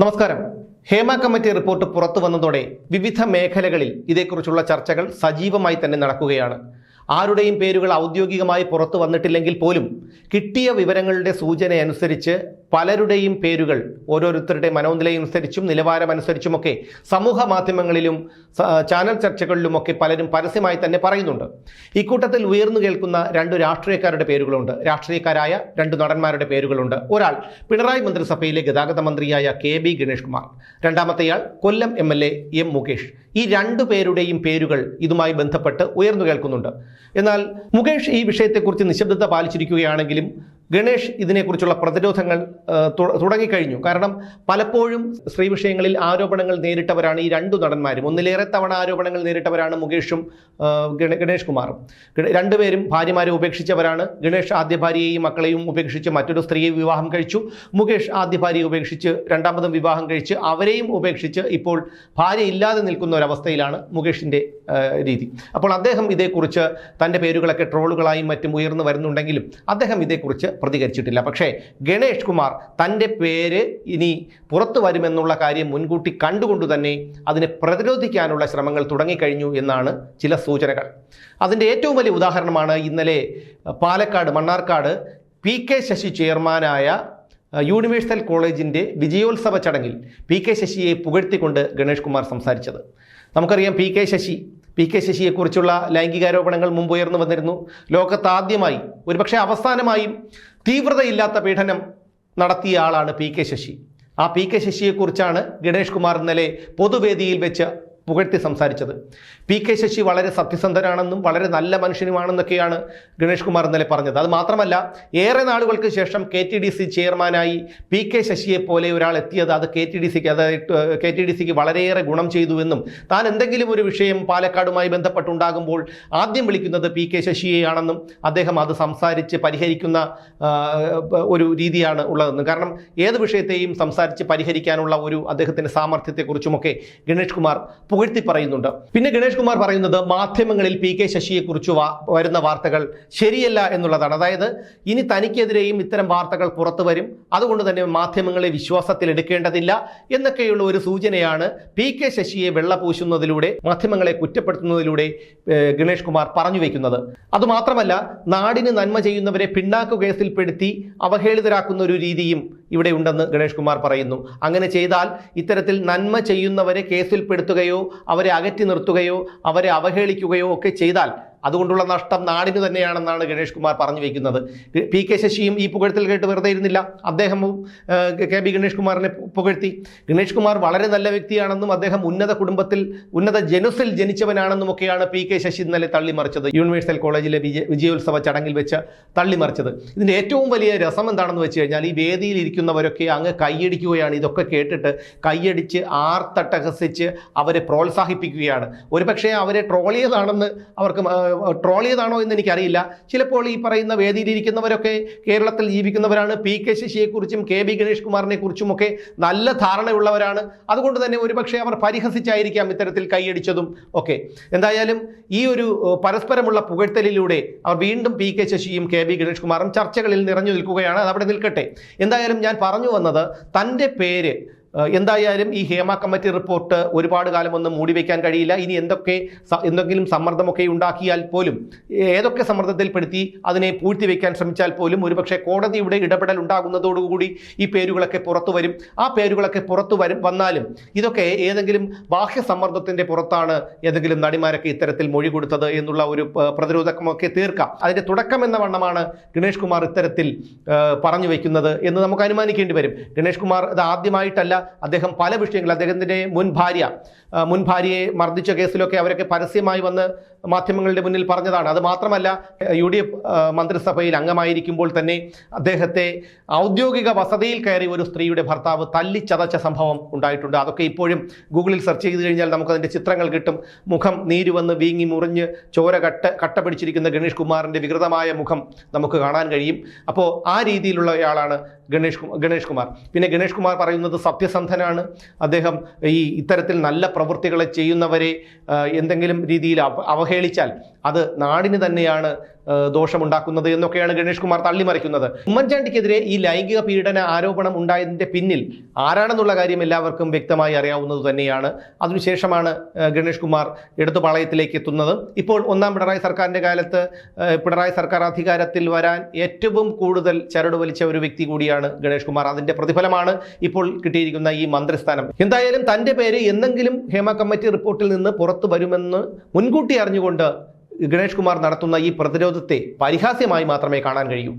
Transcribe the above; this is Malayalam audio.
നമസ്കാരം. ഹേമ കമ്മിറ്റി റിപ്പോർട്ട് പുറത്തു വന്നതോടെ വിവിധ മേഖലകളിൽ ഇതേക്കുറിച്ചുള്ള ചർച്ചകൾ സജീവമായി തന്നെ നടക്കുകയാണ്. ആരുടെയും പേരുകൾ ഔദ്യോഗികമായി പുറത്തു വന്നിട്ടില്ലെങ്കിൽ പോലും കിട്ടിയ വിവരങ്ങളുടെ സൂചനയനുസരിച്ച് പലരുടെയും പേരുകൾ ഓരോരുത്തരുടെ മനോനിലയനുസരിച്ചും നിലവാരമനുസരിച്ചുമൊക്കെ സമൂഹ മാധ്യമങ്ങളിലും ചാനൽ ചർച്ചകളിലുമൊക്കെ പലരും പരസ്യമായി തന്നെ പറയുന്നുണ്ട്. ഇക്കൂട്ടത്തിൽ ഉയർന്നു കേൾക്കുന്ന രണ്ട് രാഷ്ട്രീയക്കാരുടെ പേരുകളുണ്ട്. രാഷ്ട്രീയക്കാരായ രണ്ട് നടന്മാരുടെ പേരുകളുണ്ട്. ഒരാൾ പിണറായി മന്ത്രിസഭയിലെ ഗതാഗത മന്ത്രിയായ K B Ganesh Kumar. രണ്ടാമത്തെയാൾ Kollam M L A M Mukesh. ഈ രണ്ടു പേരുടെയും പേരുകൾ ഇതുമായി ബന്ധപ്പെട്ട് ഉയർന്നു കേൾക്കുന്നുണ്ട്. എന്നാൽ മുകേഷ് ഈ വിഷയത്തെക്കുറിച്ച് നിശബ്ദത പാലിച്ചിരിക്കുകയാണെങ്കിലും ഗണേഷ് ഇതിനെക്കുറിച്ചുള്ള പ്രതിരോധങ്ങൾ തുടങ്ങിക്കഴിഞ്ഞു. കാരണം പലപ്പോഴും സ്ത്രീ വിഷയങ്ങളിൽ ആരോപണങ്ങൾ നേരിട്ടവരാണ് ഈ രണ്ടു നടന്മാരും. ഒന്നിലേറെ തവണ ആരോപണങ്ങൾ നേരിട്ടവരാണ് മുകേഷും ഗണേഷ് കുമാറും രണ്ടുപേരും ഭാര്യമാരെ ഉപേക്ഷിച്ചവരാണ്. ഗണേഷ് ആദ്യ ഭാര്യയെയും മക്കളെയും ഉപേക്ഷിച്ച് മറ്റൊരു സ്ത്രീയെ വിവാഹം കഴിച്ചു. മുകേഷ് ആദ്യ ഭാര്യയെ ഉപേക്ഷിച്ച് രണ്ടാമതും വിവാഹം കഴിച്ച് അവരെയും ഉപേക്ഷിച്ച് ഇപ്പോൾ ഭാര്യ ഇല്ലാതെ നിൽക്കുന്ന ഒരവസ്ഥയിലാണ് മുകേഷിന്റെ രീതി. അപ്പോൾ അദ്ദേഹം ഇതേക്കുറിച്ച് തന്റെ പേരുകളൊക്കെ ട്രോളുകളായും മറ്റും ഉയർന്നു വരുന്നുണ്ടെങ്കിലും അദ്ദേഹം ഇതേക്കുറിച്ച് പ്രതികരിച്ചിട്ടില്ല. പക്ഷേ ഗണേഷ് കുമാർ തന്റെ പേര് ഇനി പുറത്തു വരുമെന്നുള്ള കാര്യം മുൻകൂട്ടി കണ്ടുകൊണ്ട് തന്നെ അതിനെ പ്രതിരോധിക്കാനുള്ള ശ്രമങ്ങൾ തുടങ്ങിക്കഴിഞ്ഞു എന്നാണ് ചില സൂചനകൾ. അതിന്റെ ഏറ്റവും വലിയ ഉദാഹരണമാണ് ഇന്നലെ പാലക്കാട് മണ്ണാർക്കാട് പി കെ ശശി ചെയർമാനായ യൂണിവേഴ്സൽ കോളേജിന്റെ വിജയോത്സവ ചടങ്ങിൽ പി കെ ശശിയെ പുകഴ്ത്തിക്കൊണ്ട് ഗണേഷ് കുമാർ സംസാരിച്ചത്. നമുക്കറിയാം P K Sasi P K ശശിയെക്കുറിച്ചുള്ള ലൈംഗികാരോപണങ്ങൾ മുമ്പ് ഉയർന്നു വന്നിരുന്നു. ലോകത്താദ്യമായി ഒരുപക്ഷെ അവസാനമായും തീവ്രതയില്ലാത്ത പീഡനം നടത്തിയ ആളാണ് പി കെ ശശി. ആ പി കെ ശശിയെക്കുറിച്ചാണ് ഗണേഷ് കുമാർ ഇന്നലെ പൊതുവേദിയിൽ വെച്ച് പുകഴ്ത്തി സംസാരിച്ചത്. പി കെ ശശി വളരെ സത്യസന്ധനാണെന്നും വളരെ നല്ല മനുഷ്യനുമാണെന്നൊക്കെയാണ് ഗണേഷ് കുമാർ ഇന്നലെ പറഞ്ഞത്. അത് മാത്രമല്ല ഏറെ നാളുകൾക്ക് ശേഷം കെ ടി ഡി സി ചെയർമാനായി പി കെ ശശിയെ പോലെ ഒരാൾ എത്തിയത് അത് കെ ടി ഡി സിക്ക് അതായത് കെ ടി ഡി സിക്ക് വളരെയേറെ ഗുണം ചെയ്തുവെന്നും താൻ എന്തെങ്കിലും ഒരു വിഷയം പാലക്കാടുമായി ബന്ധപ്പെട്ടുണ്ടാകുമ്പോൾ ആദ്യം വിളിക്കുന്നത് പി കെ ശശിയെയാണെന്നും അദ്ദേഹം അത് സംസാരിച്ച് പരിഹരിക്കുന്ന ഒരു രീതിയാണ് ഉള്ളതെന്നും. കാരണം ഏത് വിഷയത്തെയും സംസാരിച്ച് പരിഹരിക്കാനുള്ള ഒരു അദ്ദേഹത്തിന്റെ സാമർഥ്യത്തെക്കുറിച്ചുമൊക്കെ ഗണേഷ് കുമാർ പുകഴ്ത്തി പറയുന്നുണ്ട്. പിന്നെ ഗണേഷ് കുമാർ പറയുന്നത് മാധ്യമങ്ങളിൽ പി കെ ശശിയെക്കുറിച്ച് കുറിച്ച് വരുന്ന വാർത്തകൾ ശരിയല്ല എന്നുള്ളതാണ്. അതായത് ഇനി തനിക്കെതിരെയും ഇത്തരം വാർത്തകൾ പുറത്തു വരും. അതുകൊണ്ട് തന്നെ മാധ്യമങ്ങളെ വിശ്വാസത്തിൽ എടുക്കേണ്ടതില്ല എന്നൊക്കെയുള്ള ഒരു സൂചനയാണ് പി കെ ശശിയെ വെള്ളപൂശുന്നതിലൂടെ മാധ്യമങ്ങളെ കുറ്റപ്പെടുത്തുന്നതിലൂടെ ഗണേഷ് കുമാർ പറഞ്ഞു വെക്കുന്നത്. അതുമാത്രമല്ല നാടിന് നന്മ ചെയ്യുന്നവരെ പിണ്ണാക്കു കേസിൽപ്പെടുത്തി അവഹേളിതരാക്കുന്ന ഒരു രീതിയും ഇവിടെ ഉണ്ടെന്ന് ഗണേഷ് കുമാർ പറയുന്നു. അങ്ങനെ ചെയ്താൽ ഇത്തരത്തിൽ നന്മ ചെയ്യുന്നവരെ കേസിൽപ്പെടുത്തുകയോ അവരെ അകറ്റി നിർത്തുകയോ അവരെ അവഹേളിക്കുകയോ ഒക്കെ ചെയ്താൽ അതുകൊണ്ടുള്ള നഷ്ടം നാടിന് തന്നെയാണെന്നാണ് ഗണേഷ് കുമാർ പറഞ്ഞു വയ്ക്കുന്നത് പി കെ ശശിയും ഈ പുകഴ്ത്തിൽ കേട്ട് വെറുതെ ഇരുന്നില്ല. അദ്ദേഹവും കെ ബി ഗണേഷ് കുമാറിനെ പുകഴ്ത്തി. ഗണേഷ് കുമാർ വളരെ നല്ല വ്യക്തിയാണെന്നും അദ്ദേഹം ഉന്നത കുടുംബത്തിൽ ഉന്നത ജനുസിൽ ജനിച്ചവനാണെന്നും ഒക്കെയാണ് പി കെ ശശി ഇന്നലെ തള്ളിമറിച്ചത്. യൂണിവേഴ്സൽ കോളേജിലെ വിജയ വിജയോത്സവ ചടങ്ങിൽ വെച്ച് തള്ളിമറിച്ചത്. ഇതിന്റെ ഏറ്റവും വലിയ രസം എന്താണെന്ന് വെച്ച് കഴിഞ്ഞാൽ ഈ വേദിയിൽ ഇരിക്കുന്നവരൊക്കെ അങ്ങ് കൈയടിക്കുകയാണ്. ഇതൊക്കെ കേട്ടിട്ട് കൈയടിച്ച് ആർത്തട്ടഹസിച്ച് അവരെ പ്രോത്സാഹിപ്പിക്കുകയാണ്. ഒരുപക്ഷേ അവരെ ട്രോളിയതാണെന്ന് അവർക്ക് ട്രോളിയതാണോ എന്ന് എനിക്കറിയില്ല. ചിലപ്പോൾ ഈ പറയുന്ന വേദിയിലിരിക്കുന്നവരൊക്കെ കേരളത്തിൽ ജീവിക്കുന്നവരാണ്. പി കെ ശശിയെക്കുറിച്ചും കെ ബി ഗണേഷ് കുമാറിനെ കുറിച്ചുമൊക്കെ നല്ല ധാരണയുള്ളവരാണ്. അതുകൊണ്ട് തന്നെ ഒരുപക്ഷെ അവർ പരിഹസിച്ചായിരിക്കാം ഇത്തരത്തിൽ കൈയടിച്ചതും ഒക്കെ. എന്തായാലും ഈ ഒരു പരസ്പരമുള്ള പുകഴ്ത്തലിലൂടെ അവർ വീണ്ടും പി കെ ശശിയും കെ ബി ഗണേഷ് കുമാറും ചർച്ചകളിൽ നിറഞ്ഞു നിൽക്കുകയാണ്. അത് അവിടെ നിൽക്കട്ടെ. എന്തായാലും ഞാൻ പറഞ്ഞു വന്നത് തന്റെ പേര് എന്തായാലും ഈ ഹേമ കമ്മിറ്റി റിപ്പോർട്ട് ഒരുപാട് കാലമൊന്നും മൂടി വയ്ക്കാൻ കഴിയില്ല. ഇനി എന്തൊക്കെ എന്തെങ്കിലും സമ്മർദ്ദമൊക്കെ ഉണ്ടാക്കിയാൽ പോലും ഏതൊക്കെ സമ്മർദ്ദത്തിൽപ്പെടുത്തി അതിനെ പൂഴ്ത്തി വയ്ക്കാൻ ശ്രമിച്ചാൽ പോലും ഒരുപക്ഷെ കോടതിയുടെ ഇടപെടൽ ഉണ്ടാകുന്നതോടുകൂടി ഈ പേരുകളൊക്കെ പുറത്തു വരും. ആ പേരുകളൊക്കെ പുറത്തു വരും വന്നാലും ഇതൊക്കെ ഏതെങ്കിലും ബാഹ്യ സമ്മർദ്ദത്തിന്റെ പുറത്താണ് ഏതെങ്കിലും നടിമാരൊക്കെ ഇത്തരത്തിൽ മൊഴി കൊടുത്തത് എന്നുള്ള ഒരു പ്രതിരോധമൊക്കെ തീർക്കാം. അതിന്റെ തുടക്കം എന്ന വണ്ണമാണ് ഗണേഷ് കുമാർ ഇത്തരത്തിൽ പറഞ്ഞു വയ്ക്കുന്നത് എന്ന് നമുക്ക് അനുമാനിക്കേണ്ടി വരും. ഗണേഷ് കുമാർ ഇത് ആദ്യമായിട്ടല്ല അദ്ദേഹം പല വിഷയങ്ങളിൽ അദ്ദേഹത്തിന്റെ മുൻ ഭാര്യ മുൻ ഭാര്യയെ മർദ്ദിച്ച കേസിലൊക്കെ അവരൊക്കെ പരസ്യമായി വന്ന് മാധ്യമങ്ങളുടെ മുന്നിൽ പറഞ്ഞതാണ്. അത് മാത്രമല്ല യു ഡി എഫ് മന്ത്രിസഭയിൽ അംഗമായിരിക്കുമ്പോൾ തന്നെ അദ്ദേഹത്തെ ഔദ്യോഗിക വസതിയിൽ കയറി ഒരു സ്ത്രീയുടെ ഭർത്താവ് തല്ലിച്ചതച്ച സംഭവം ഉണ്ടായിട്ടുണ്ട്. അതൊക്കെ ഇപ്പോഴും ഗൂഗിളിൽ സെർച്ച് ചെയ്ത് കഴിഞ്ഞാൽ നമുക്കതിന്റെ ചിത്രങ്ങൾ കിട്ടും. മുഖം നീര് വന്ന് വീങ്ങി മുറിഞ്ഞ് ചോര കട്ട കട്ട പിടിച്ചിരിക്കുന്ന ഗണേഷ് കുമാറിന്റെ വികൃതമായ മുഖം നമുക്ക് കാണാൻ കഴിയും. അപ്പോൾ ആ രീതിയിലുള്ള രീതിയിലുള്ളയാളാണ് ഗണേഷ് ഗണേഷ് കുമാർ. പിന്നെ ഗണേഷ് കുമാർ പറയുന്നത് സത്യസന്ധനാണ്. അദ്ദേഹം ഈ ഇത്തരത്തിൽ നല്ല പ്രവൃത്തികളെ ചെയ്യുന്നവരെ എന്തെങ്കിലും രീതിയിൽ അവഹേളിച്ചാൽ അത് നാടിന് തന്നെയാണ് ദോഷമുണ്ടാക്കുന്നത് എന്നൊക്കെയാണ് ഗണേഷ് കുമാർ തള്ളിമറിക്കുന്നത്. ഉമ്മൻചാണ്ടിക്കെതിരെ ഈ ലൈംഗിക പീഡന ആരോപണം ഉണ്ടായതിന്റെ പിന്നിൽ ആരാണെന്നുള്ള കാര്യം എല്ലാവർക്കും വ്യക്തമായി അറിയാവുന്നത് തന്നെയാണ്. അതിനുശേഷമാണ് ഗണേഷ് കുമാർ എടുത്തു പാളയത്തിലേക്ക് എത്തുന്നത്. ഇപ്പോൾ ഒന്നാം പിണറായി സർക്കാരിന്റെ കാലത്ത് പിണറായി സർക്കാർ അധികാരത്തിൽ വരാൻ ഏറ്റവും കൂടുതൽ ചരട് വലിച്ച ഒരു വ്യക്തി കൂടിയാണ് ഗണേഷ് കുമാർ. അതിന്റെ പ്രതിഫലമാണ് ഇപ്പോൾ കിട്ടിയിരിക്കുന്ന ഈ മന്ത്രിസ്ഥാനം. എന്തായാലും തന്റെ പേര് എന്നെങ്കിലും ഹേമ കമ്മിറ്റി റിപ്പോർട്ടിൽ നിന്ന് പുറത്തു വരുമെന്ന് മുൻകൂട്ടി അറിഞ്ഞുകൊണ്ട് ഗണേഷ് കുമാർ നടത്തുന്ന ഈ പ്രതിരോധത്തെ പരിഹാസ്യമായി മാത്രമേ കാണാൻ കഴിയൂ.